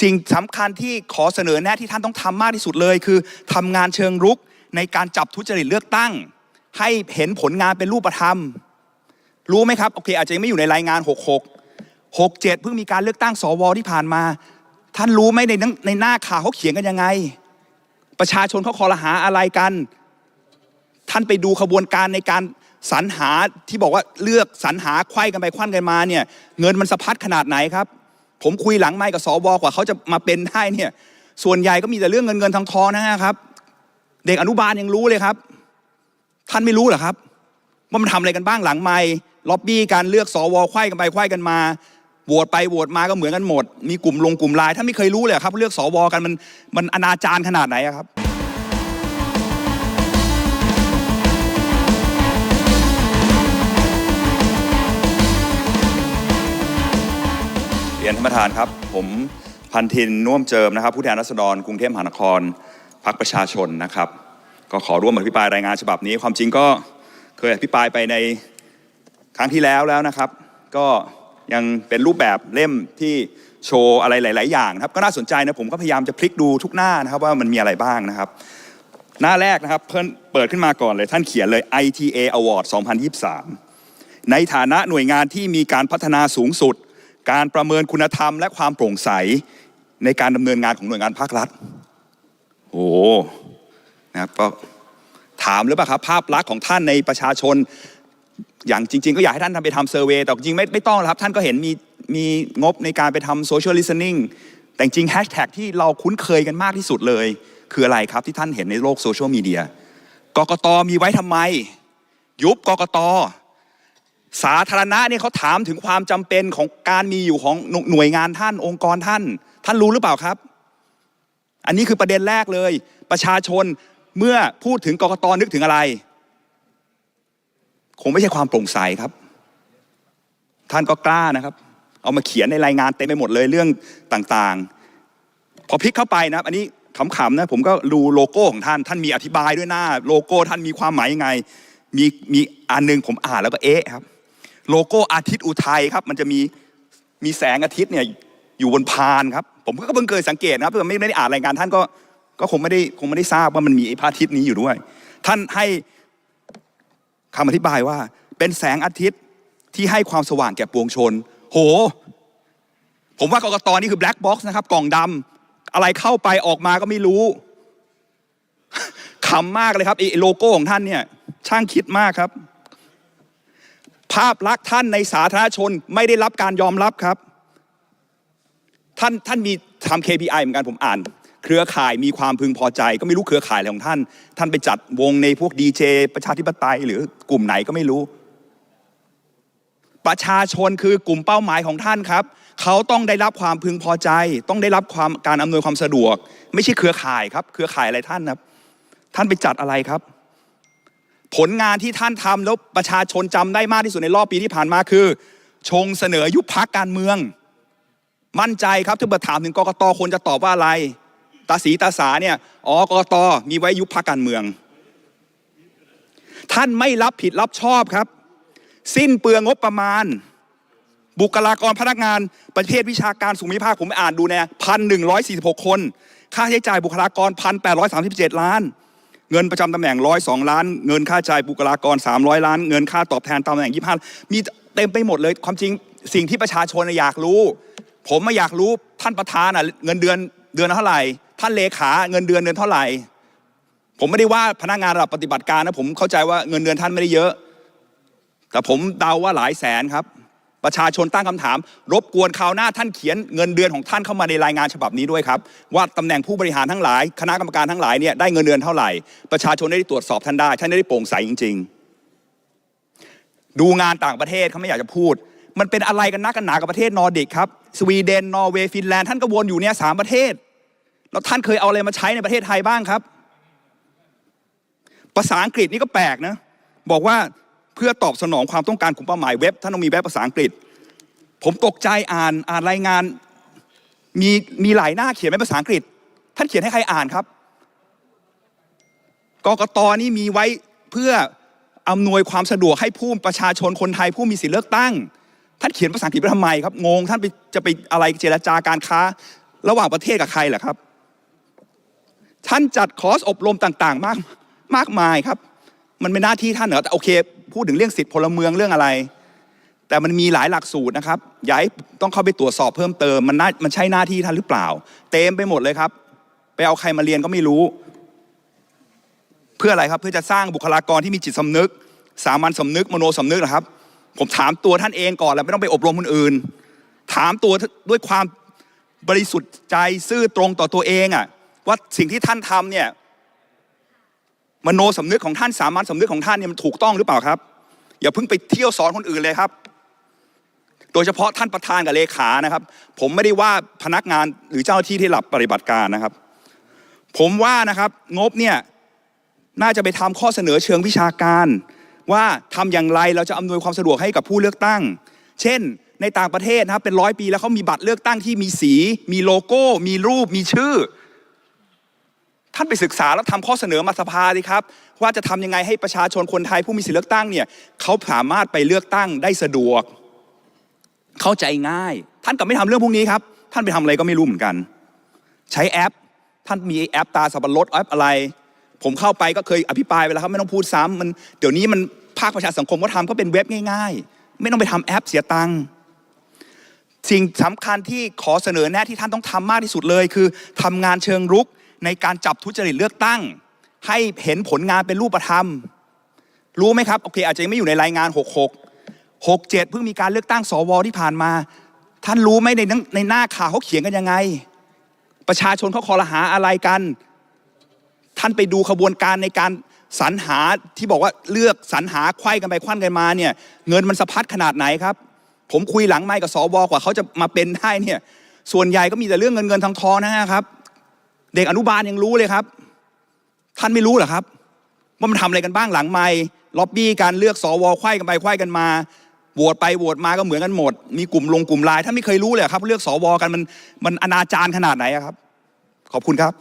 สิ่งสำคัญที่ขอเสนอแนะที่ท่านต้องทำมากที่สุดเลยคือทำงานเชิงรุกในการจับทุจริตเลือกตั้ง ให้เห็นผลงานเป็นรูปธรรม รู้ไหมครับโอเคอาจจะยังไม่อยู่ในรายงาน 66 67 เพิ่งมีการเลือกตั้งสวที่ผ่านมา ท่านรู้ไหมในนังในหน้าข่าวเขาเขียนกันยังไง ประชาชนเขาคอรหาอะไรกัน ท่านไปดูขบวนการในการสรรหาที่บอกว่าเลือกสรรหาไข้กันไปควันกันมาเนี่ยเงินมันสะพัดขนาดไหนครับ ผมคุยหลังไมค์กับสวกว่าเขาจะมาเป็นได้เนี่ยส่วนใหญ่ก็มีแต่เรื่องเงินเงินทองทองนะครับ เด็กอนุบาลยังรู้เลยครับ ท่านไม่รู้เหรอครับว่ามันทำอะไรกันบ้างหลังไมค์ล็อบบี้การเลือกสวไขว้กันไปไขว้กันมาโหวตไปโหวตมาก็เหมือนกันหมด มีกลุ่มลงกลุ่มไลายท่านไม่เคยรู้เลยครับ เลือกสวกันมันมันอนาจารขนาดไหนครับ รียนท่านประธานครับ ผมพันธินน่วมเจิมนะครับ ผู้แทนรัษฎรกรุงเทพมหานครพรรคประชาชนนะครับ ก็ขอร่วมอภิปรายรายงานฉบับนี้ ความจริงก็เคยอภิปรายไปในครั้งที่แล้วแล้วนะครับ ก็ยังเป็นรูปแบบเล่มที่โชว์อะไรหลาย ๆ อย่างครับก็น่าสนใจนะผมก็พยายามจะพลิกดูทุกหน้านะครับว่ามันมีอะไรบ้างนะครับ หน้าแรกนะครับเพิ่นเปิดขึ้นมาก่อนเลยท่านเขียนเลย ITA Award 2023 ในฐานะหน่วยงานที่มีการพัฒนาสูงสุด การประเมินคุณธรรมและความโปร่งใสในการดำเนินงานของหน่วยงานภาครัฐ โอ้โหนะครับก็ถามหรือเปล่าครับ ภาพลักษณ์ของท่านในประชาชน อย่างจริง ๆ ก็อยากให้ท่านทำไปทำเซอร์เวยแต่จริงๆไม่ไม่ต้องหรอกครับ ท่านก็เห็นมีมีงบในการไปทำโซเชียลลิส t นิ่งแต่จริงแฮชแท็กที่เราคุ้นเคยกันมากที่สุดเลย คืออะไรครับที่ท่านเห็นในโลกโซเชียลมีเดียกกตมีไว้ทำไม ยุบกกต สาธารณะเนี่ยเขาถามถึงความจำเป็นของการมีอยู่ของหน่วยงานท่านองค์กรท่าน ท่านรู้หรือเปล่าครับ อันนี้คือประเด็นแรกเลย ประชาชนเมื่อพูดถึงกรกตนึกถึงอะไร คงไม่ใช่ความโปร่งใสครับ ท่านก็กล้านะครับ เอามาเขียนในรายงานเต็มไปหมดเลยเรื่องต่างๆ พอพลิกเข้าไปนะครับ อันนี้ขำๆนะผมก็ดูโลโก้ของท่าน ท่านมีอธิบายด้วยหน้า โลโก้ท่านมีความหมายยังไง มีมีอันหนึงผมอ่านแล้วก็เอ๊ะครับ โลโก้อาทิตย์อุทัยครับ มันจะมีมีแสงอาทิตย์เนี่ยอยู่บนพานครับ ผมก็เพิ่งเคยสังเกตนะครับเพื่อไม่ได้อ่านรายงานท่านก็ก็คงไม่ได้คงไม่ได้ทราบว่ามันมีไอ้พระอาทิตย์นี้อยู่ด้วย ท่านให้คำอธิบายว่า เป็นแสงอาทิตย์ที่ให้ความสว่างแก่ปวงชน โห ผมว่ากกตนี่คือแบล็ k บ็อกซ์นะครับ กล่องดำอะไรเข้าไปออกมาก็ไม่รู้ขำมากเลยครับไอ้โลโก้ของท่านเนี่ย ช่างคิดมากครับ ภาพลักษณ์ท่านในสาธารณชนไม่ได้รับการยอมรับครับ ท่านท่านมีทำ KPI เหมือนกันผมอ่าน เครือข่ายมีความพึงพอใจ ก็ไม่รู้เครือข่ายอะไรของท่าน ท่านไปจัดวงในพวกดีเจประชาธิปไตย หรือกลุ่มไหนก็ไม่รู้ ประชาชนคือกลุ่มเป้าหมายของท่านครับ เขาต้องได้รับความพึงพอใจ ต้องได้รับความการอำนวยความสะดวก ไม่ใช่เครือข่ายครับ เครือข่ายอะไรท่านครับ ท่านไปจัดอะไรครับ ผลงานที่ท่านทำแล้วประชาชนจำได้มากที่สุดในรอบปีที่ผ่านมาคือ ชงเสนอยุบพักการเมือง มั่นใจครับถ้าเกิดถามถึงกกตคนจะตอบว่าอะไร ตาสีตาสาเนี่ยอ๋อกกตมีไว้ยุบพักการเมือง ท่านไม่รับผิดรับชอบครับ สิ้นเปลืองงบประมาณ บุคลากรพนักงานประเภทวิชาการสูงมิภาคผมอ่านดูเนี่ยพันหนึ่งร้อยสี่สิบหกคน ค่าใช้จ่ายบุคลากรพันแปดร้อยสามสิบเจ็ดล้าน เงินประจำตำแหน่งร้อยสองล้าน เงินค่าจ่ายบุคลากรสามร้อยล้าน เงินค่าตอบแทนตำแหน่งยี่ห้ามีเต็มไปหมดเลย ความจริงสิ่งที่ประชาชนอยากรู้ ผมไม่อยากรู้ท่านประธานอะเงินเดือนเดือนเท่าไหร่ ท่านเลขาเงินเดือนเดือนเท่าไหร่ ผมไม่ได้ว่าพนักงานระดับปฏิบัติการนะผมเข้าใจว่าเงินเดือนท่านไม่ได้เยอะ แต่ผมเดาว่าหลายแสนครับ ประชาชนตั้งคำถาม รบกวนคราวหน้าท่านเขียนเงินเดือนของท่านเข้ามาในรายงานฉบับนี้ด้วยครับ ว่าตำแหน่งผู้บริหารทั้งหลาย คณะกรรมการทั้งหลายเนี่ยได้เงินเดือนเท่าไหร่ ประชาชนได้ตรวจสอบท่านได้ท่านได้โปร่งใสจริง ๆ ดูงานต่างประเทศเขาไม่อยากจะพูด มันเป็นอะไรกันนักกันหนากับประเทศนอร์ดิกครับสวีเดนนอร์เวย์ฟินแลนด์ท่านก็วนอยู่เนี่ยสามประเทศแล้วท่านเคยเอาอะไรมาใช้ในประเทศไทยบ้างครับ ภาษาอังกฤษนี่ก็แปลกนะบอกว่า เพื่อตอบสนองความต้องการกลุ่มเป้าหมายเว็บท่านต้องมีเว็บภาษาอังกฤษ ผมตกใจอ่านอ่านรายงาน มีมีหลายหน้าเขียนเป็นภาษาอังกฤษ ท่านเขียนให้ใครอ่านครับกกตนี่มีไว้เพื่ออำนวยความสะดวกให้ผู้ประชาชนคนไทยผู้มีสิทธิเลือกตั้ง ท่านเขียนภาษาอังกฤษไปทำไมครับงงท่านไปจะไปอะไรเจรจาการค้า ระหว่างประเทศกับใครเหรอครับ ท่านจัดคอร์สอบรมต่าง ๆ มากมากมายครับ มันเป็นหน้าที่ท่านเหรอแต่โอเค พูดถึงเรื่องสิทธิพลเมืองเรื่องอะไร แต่มันมีหลายหลักสูตรนะครับอย่าให้ต้องเข้าไปตรวจสอบเพิ่มเติมมันน่ามันใช่หน้าที่ท่านหรือเปล่า เต็มไปหมดเลยครับ ไปเอาใครมาเรียนก็ไม่รู้ เพื่ออะไรครับเพื่อจะสร้างบุคลากรที่มีจิตสำนึก สามัญสำนึกมโนสำนึกนะครับ ผมถามตัวท่านเองก่อนแล้วไม่ต้องไปอบรมคนอื่น ถามตัวด้วยความบริสุทธิ์ใจซื่อตรงต่อตัวเองอะว่าสิ่งที่ท่านทำเนี่ย มโนสำนึกของท่านสามัญสำนึกของท่านเนี่ยมันถูกต้องหรือเปล่าครับ อย่าเพิ่งไปเที่ยวสอนคนอื่นเลยครับ โดยเฉพาะท่านประธานกับเลขานะครับ ผมไม่ได้ว่าพนักงานหรือเจ้าที่ที่หลับปฏิบัติการนะครับ ผมว่านะครับงบเนี่ยน่าจะไปทำข้อเสนอเชิงวิชาการ ว่าทำอย่างไรเราจะอำนวยความสะดวกให้กับผู้เลือกตั้ง เช่น ในต่างประเทศนะครับเป็นร้อยปีแล้วเขามีบัตรเลือกตั้งที่มีสี มีโลโก้ มีรูปมีชื่อ ท่านไปศึกษาแล้วทำข้อเสนอมาสภาสิครับ ว่าจะทำยังไงให้ประชาชนคนไทยผู้มีสิทธิเลือกตั้งเนี่ยเขาสามารถไปเลือกตั้งได้สะดวก เข้าใจง่าย ท่านกลับไม่ทำเรื่องพวกนี้ครับ ท่านไปทำอะไรก็ไม่รู้เหมือนกัน ใช้แอป ท่านมีแอปตาสับปะรดแอปอะไร ผมเข้าไปก็เคยอภิปรายไปแล้วครับไม่ต้องพูดซ้ำมันเดี๋ยวนี้มันภาคประชาสังคมก็ทำก็เป็นเว็บง่าย ๆ ไม่ต้องไปทำแอปเสียตังค์สิ่งสำคัญที่ขอเสนอแนะที่ท่านต้องทำมากที่สุดเลย คือทำงานเชิงรุก ในการจับทุจริตเลือกตั้ง ให้เห็นผลงานเป็นรูปธรรม รู้ไหมครับโอเคอาจจะยังไม่อยู่ในรายงาน 66 67 เพิ่งมีการเลือกตั้งสวที่ผ่านมา ท่านรู้ไหมในนังในหน้าข่าวเขาเขียนกันยังไง ประชาชนเขาคอรหาอะไรกัน ท่านไปดูขบวนการในการสรรหาที่บอกว่าเลือกสรรหาไข้กันไปคว้านกันมาเนี่ยเงินมันสะพัดขนาดไหนครับ ผมคุยหลังไมค์กับสวกว่าเขาจะมาเป็นได้เนี่ยส่วนใหญ่ก็มีแต่เรื่องเงินเงินทองทองนะครับ เด็กอนุบาลยังรู้เลยครับ ท่านไม่รู้เหรอครับ ว่ามันทำอะไรกันบ้างหลังไม่ล็อบบี้การเลือกสวไข้กันไปไข้กันมาโหวตไปโหวตมาก็เหมือนกันหมด มีกลุ่มลงกลุ่มลายท่านไม่เคยรู้เลยเหรอครับ เลือกสวกันมันมันอนาจารขนาดไหนครับ ขอบคุณครับ